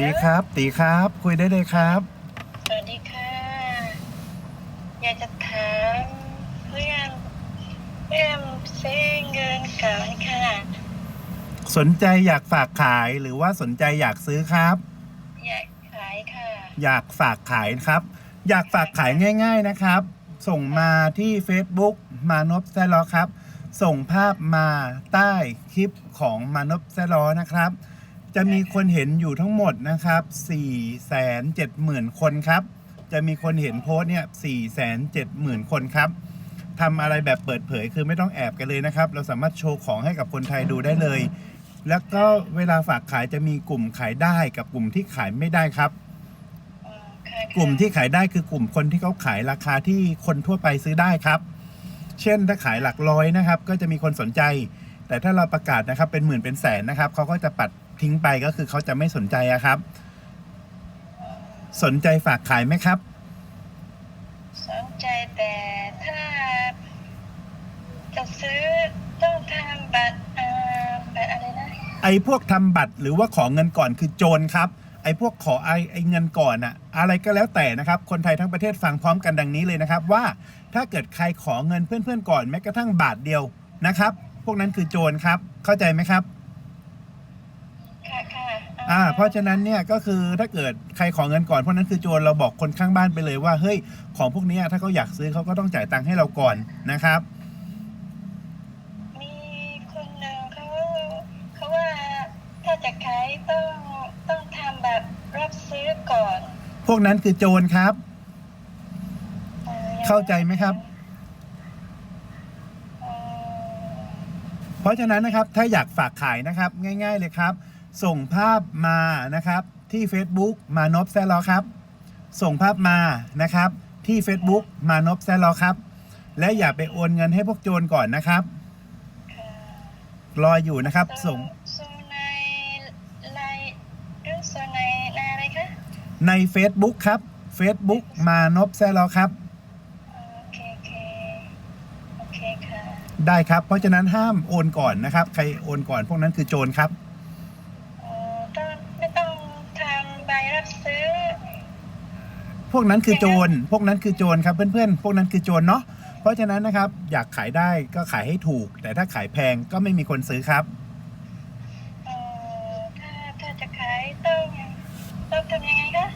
ดีครับ ตีครับ คุยได้เลยครับ สวัสดีค่ะ อยากจะถามเรื่องเรื่องซื้อเงินก่อนค่ะ สนใจอยากฝากขายหรือว่าสนใจอยากซื้อครับ อยากขายค่ะ อยากฝากขายครับ อยากฝากขายง่าย ๆนะครับ ส่งมาที่ Facebook มานพแซลอครับ ส่งภาพมาใต้คลิปของมานพแซลอนะครับ จะมีคนเห็นอยู่ทั้งหมดนะครับ4 7 0 0 0 0 คนครับ จะมีคนเห็นโพสต์เนี่ย4 7 0 0 0 0 คนครับทำอะไรแบบเปิดเผยคือไม่ต้องแอบกันเลยนะครับ เราสามารถโชว์ของให้กับคนไทยดูได้เลย แล้วก็เวลาฝากขายจะมีกลุ่มขายได้กับกลุ่มที่ขายไม่ได้ครับ กลุ่มที่ขายได้คือกลุ่มคนที่เขาขายราคาที่คนทั่วไปซื้อได้ครับ เช่นถ้าขายหลักร้อยนะครับ ก็จะมีคนสนใจ แต่ถ้าเราประกาศนะครับเป็นหมื่นเป็นแสนนะครับเขาก็จะปัดทิ้งไปก็คือเขาจะไม่สนใจอะครับ สนใจฝากขายไหมครับ สนใจแต่ถ้า จะซื้อต้องทำบัตรเอ่อบัตรอะไรนะไอ้พวกทำบัตรหรือว่าขอเงินก่อนคือโจรครับไอ้พวกขอไอ้ไอ้เงินก่อนอะอะไรก็แล้วแต่นะครับ คนไทยทั้งประเทศฟังพร้อมกันดังนี้เลยนะครับ ว่าถ้าเกิดใครขอเงินเพื่อนๆก่อนแม้กระทั่งบาทเดียวนะครับ พวกนั้นคือโจรครับ เข้าใจไหมครับ ค่ะค่ะอ่า เพราะฉะนั้นเนี่ยก็คือถ้าเกิดใครขอเงินก่อนพวกนั้นคือโจรเราบอกคนข้างบ้านไปเลยว่าเฮ้ยของพวกเนี้ยถ้าเขาอยากซื้อเขาก็ต้องจ่ายตังค์ให้เราก่อนนะครับ มีคนหนึ่งเขาเขาว่าถ้าจะขายต้องต้องทำแบบรับซื้อก่อนพวกนั้นคือโจรครับ อ่อเข้าใจไหมครับ อ๋อ เพราะฉะนั้นนะครับถ้าอยากฝากขายนะครับง่าย ๆ เลยครับ ส่งภาพมานะครับที่ Facebook มานพแซลอครับ ส่งภาพมานะครับที่ Facebook มานพแซลอครับ และอย่าไปโอนเงินให้พวกโจรก่อนนะครับค่ะรออยู่นะครับ ส่งส่งในไลน์หรือส่งในในอะไรคะใน Facebook ครับ Facebook มานพแซลอครับ คได้ครับ เพราะฉะนั้นห้ามโอนก่อนนะครับ ใครโอนก่อนพวกนั้นคือโจรครับ เอ่อก็ไม่ต้องทางใบรับซื้อ พวกนั้นคือโจร พวกนั้นคือโจรครับเพื่อนๆ พวกนั้นคือโจรเนาะ เพราะฉะนั้นนะครับอยากขายได้ก็ขายให้ถูก แต่ถ้าขายแพงก็ไม่มีคนซื้อครับถ้าถ้าจะขายต้องต้องทำยังไงคะ